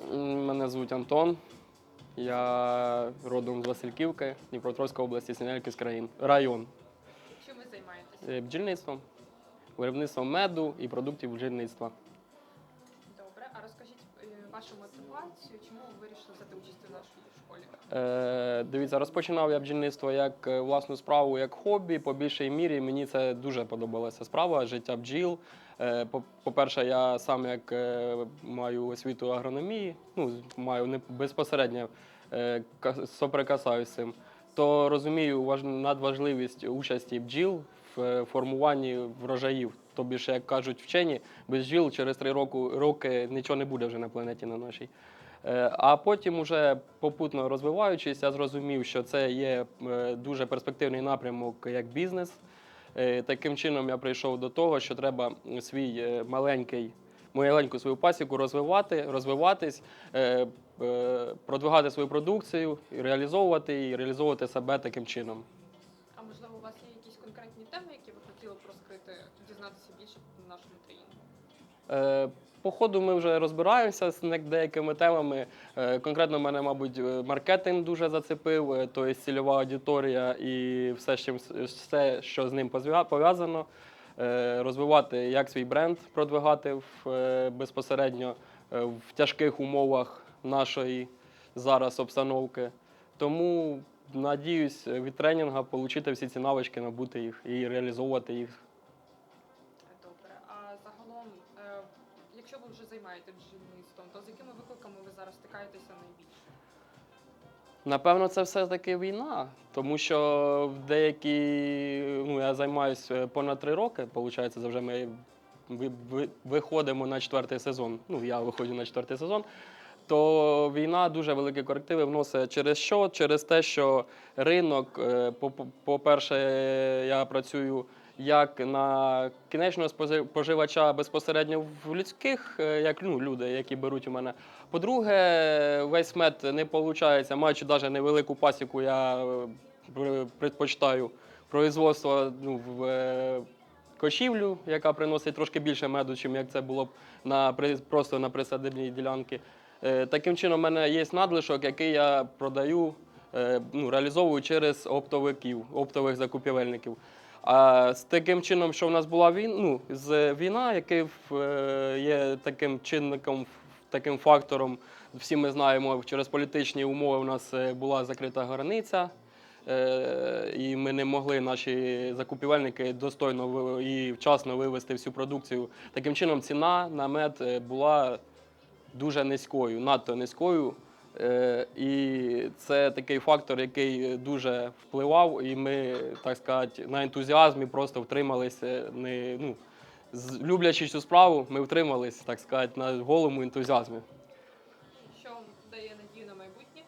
Мене звуть Антон. Я родом з Васильківки, Дніпропетровської області, Синельський район. район. Чим ви займаєтесь? Е, Бджільництвом, виробництвом меду і продуктів бджільництва. А розкажіть е, вашу мотивацію, чому ви вирішили взяти участь у нашій школі? Е, дивіться, розпочинав я бджільництво як е, власну справу, як хобі. По більшій мірі мені це дуже подобалася справа, життя бджіл. Е, по- По-перше, я сам як е, маю освіту агрономії, ну, маю не безпосередньо е, ка- соприкасаюсь з цим, то розумію важ- надважливість участі бджіл в формуванні врожаїв. Тобі ж, як кажуть вчені, без бджіл через три року, роки нічого не буде вже на планеті на нашій. Е, А потім, уже попутно розвиваючись, я зрозумів, що це є е, дуже перспективний напрямок як бізнес. Е, Таким чином я прийшов до того, що треба свій маленький, маленьку свою пасіку розвивати, розвиватись, продвигати свою продукцію, реалізовувати її, реалізовувати себе таким чином. А можливо, у вас є конкретні теми, які ви хотіли б розкрити, дізнатися більше про нашому тренінгу? Е, По ходу ми вже розбираємося з деякими темами. Е, Конкретно мене, мабуть, е, маркетинг дуже зацепив, тобто цільова аудиторія і все, все що з ним пов'язано. Розвивати як свій бренд, продвигати в, безпосередньо в тяжких умовах нашої зараз обстановки. Тому надіюсь від тренінгу отримати всі ці навички, набути їх і реалізовувати їх Добре. А загалом, е, якщо ви вже займаєтесь бджільництвом, то з якими викликами ви зараз стикаєтеся найбільше? Напевно, це все-таки війна, тому що в деякі, ну я займаюся понад три роки, виходить, це вже ми ви- ви- виходимо на четвертий сезон. Ну, я виходжу на четвертий сезон. То війна дуже великі корективи вносить через що? Через те, що ринок, е, по- по- по-перше, я працюю як на кінечного споживача безпосередньо в людських, е, як ну, люди, які беруть у мене. По-друге, весь мед не виходить, маючи навіть невелику пасіку, я е, предпочитаю производство ну, в кочівлю, яка приносить трошки більше меду, чим як це було б на, просто на присадибній ділянці. Е, Таким чином, в мене є надлишок, який я продаю, е, ну, реалізовую через оптовиків, оптових закупівельників. А з таким чином, що в нас була війна, ну, з війна, який е, є таким чинником, таким фактором, всі ми знаємо, через політичні умови у нас була закрита границя. І ми не могли наші закупівельники достойно і вчасно вивезти всю продукцію. Таким чином, ціна на мед була дуже низькою, надто низькою. Е, І це такий фактор, який дуже впливав, і ми, так сказати, на ентузіазмі просто втрималися. Не, ну, люблячи цю справу, ми втрималися, так сказати, на голому ентузіазмі. Що вам дає надію на майбутнє?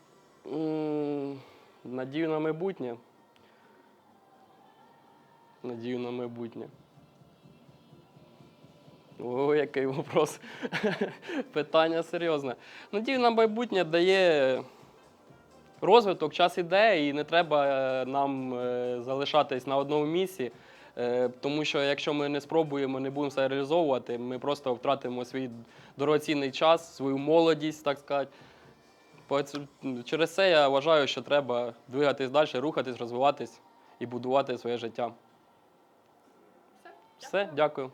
М, Надію на майбутнє. Надію на майбутнє. О, який вопрос. Питання серйозне. Надію на майбутнє дає розвиток, час іде, і не треба е, нам е, залишатись на одному місці. Е, Тому що якщо ми не спробуємо, не будемо все реалізовувати, ми просто втратимо свій дорогоцінний час, свою молодість, так сказати. Через це я вважаю, що треба двигатись далі, рухатись, розвиватись і будувати своє життя. Все, дякую.